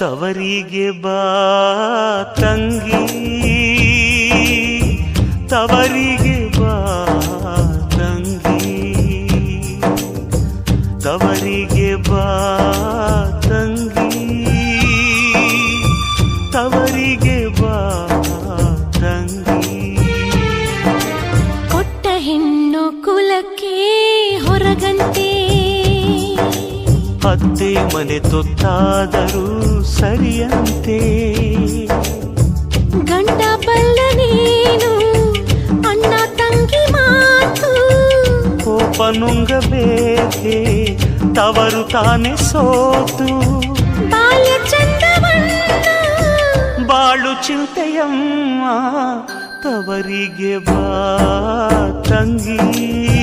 ತವರಿಗೆ ಬಾ ತಂಗಿ, ತವರಿಗೆ ಬಾ ತಂಗಿ, ತವರಿಗೆ ಬಾ ತಂಗಿ, ತವರಿಗೆ ಬಾ ತಂಗಿ. ಕೊಟ್ಟ ಹೆಣ್ಣು ಕುಲಕ್ಕೆ ಅತ್ತೆ ಮನೆ ತೊತ್ತಾದರೂ ಸರಿಯಂತೆ ಗಂಡ ಬಲ್ಲ ನೀನು ಅಣ್ಣ ತಂಗಿ ಮಾತು ಕೋಪ ನುಂಗಬೇಕೆ ತವರು ತಾನೆ ಸೋತು ಬಾಲ್ಯ ಚಂದವನ್ನ ಬಾಳು ಚಿಂತೆಯಮ್ಮ ತವರಿಗೆ ಬಾ ತಂಗಿ ತವರಿಗೆ ಬಾ ತಂಗಿ